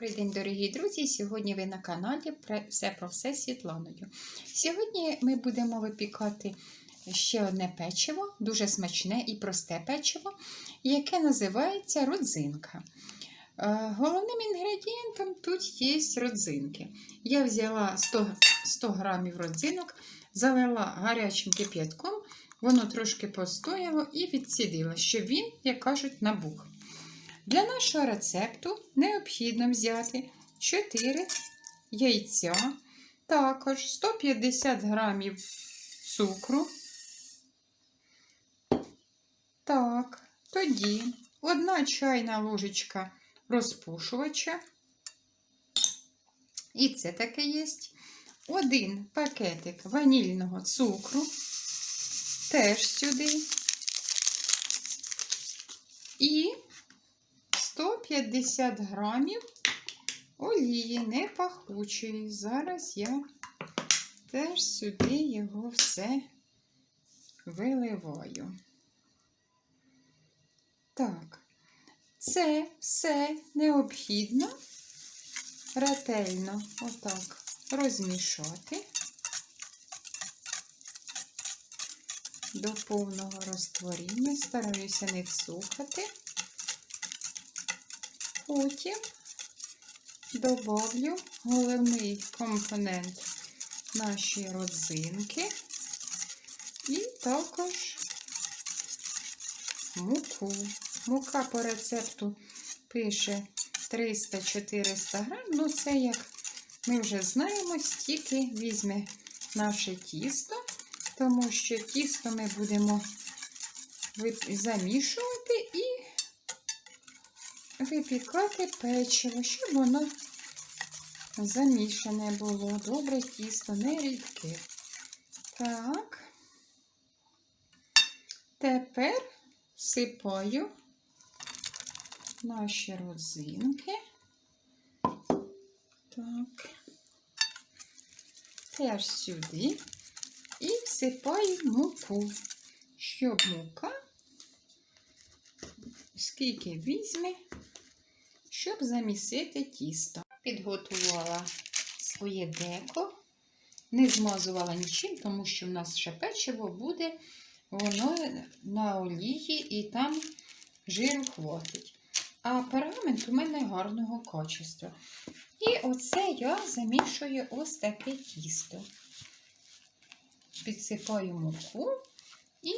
Добрий день, дорогі друзі! Сьогодні ви на каналі все про все з Світланою. Сьогодні ми будемо випікати ще одне печиво, дуже смачне і просте печиво, яке називається родзинка. Е, Головним інгредієнтом тут є родзинки. Я взяла 100, 100 грамів родзинок, залила гарячим кип'ятком, воно трошки постояло і відсідило, щоб він, як кажуть, набух. Для нашого рецепту необхідно взяти 4 яйця, також 150 грамів цукру. Так, тоді 1 чайна ложечка розпушувача. І це таке є. Один пакетик ванільного цукру. Теж сюди. І 150 грамів олії непахучої. Зараз я теж сюди його все виливаю. Так, це все необхідно ретельно отак розмішати до повного розтворіння. Стараюся не всухати. Потім добавлю головний компонент нашої родзинки і також муку. Мука по рецепту пише 300-400 грам. Ну, це, як ми вже знаємо, стільки візьме наше тісто, тому що тісто ми будемо замішувати і випікати печиво, щоб воно замішане було. Добре тісто, не рідке. Так, тепер всипаю наші родзинки. Так, теж сюди і всипаю муку, щоб мука, скільки візьме, щоб замісити тісто. Підготувала своє деко, не змазувала нічим, тому що в нас ще печиво буде, воно на олії і там жиру хватить. А пергамент у мене гарного качества. І оце я замішую ось таке тісто. Підсипаю муку і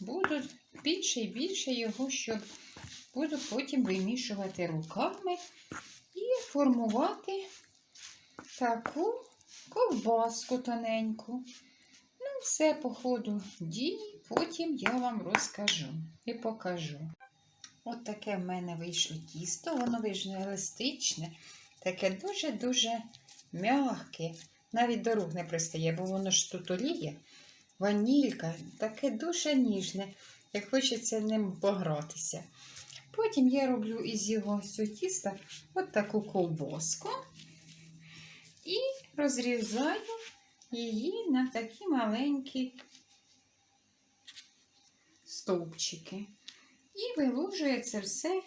буду більше і більше його, щоб буду потім вимішувати руками і формувати таку ковбаску тоненьку. Ну, все по ходу дії, потім я вам розкажу і покажу. От таке в мене вийшло тісто, воно вийшло еластичне, таке дуже-дуже м'яке. Навіть до рук не пристає, бо воно ж тут оліє, ванілька, таке дуже ніжне, як хочеться ним погратися. Потім я роблю із його цього тіста от таку ковбоску і розрізаю її на такі маленькі стовпчики. І вилужує це все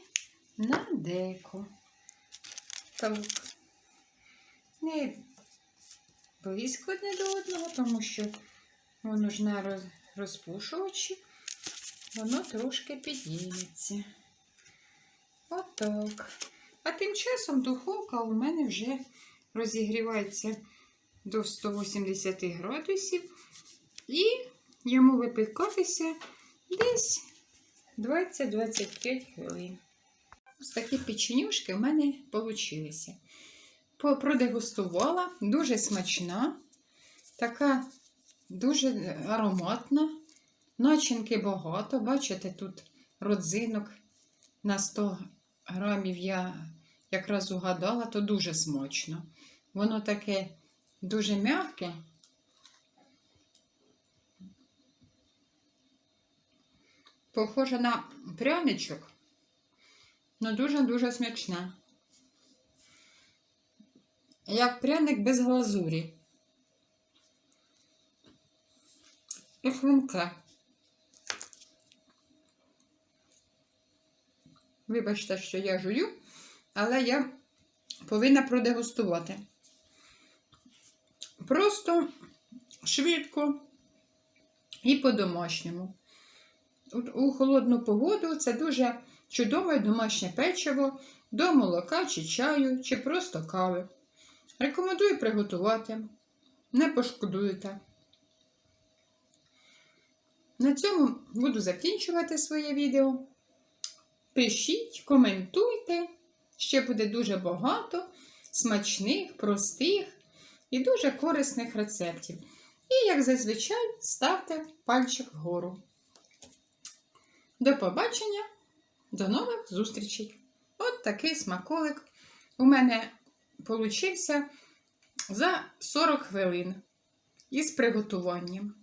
на деко. Так, не близько не до одного, тому що воно ж на розпушувачі, воно трошки підійметься. Отак. А тим часом духовка у мене вже розігрівається до 180 градусів, і йому випікатися десь 20-25 хвилин. Ось такі печенюшки в мене вийшли. Продегустувала, дуже смачна, така дуже ароматна, начинки багато. Бачите, тут родзинок на 100 грамів я якраз угадала, то дуже смачно. Воно таке дуже м'яке. Похоже на пряничок, але дуже-дуже смачне. Як пряник без глазурі. І хрумке. Вибачте, що я жую, але я повинна продегустувати. Просто швидко і по-домашньому. У холодну погоду це дуже чудове домашнє печиво до молока чи чаю, чи просто кави. Рекомендую приготувати. Не пошкодуєте. На цьому буду закінчувати своє відео. Пишіть, коментуйте. Ще буде дуже багато смачних, простих і дуже корисних рецептів. І, як зазвичай, ставте пальчик вгору. До побачення, до нових зустрічей! От такий смаколик у мене получився за 40 хвилин із приготуванням.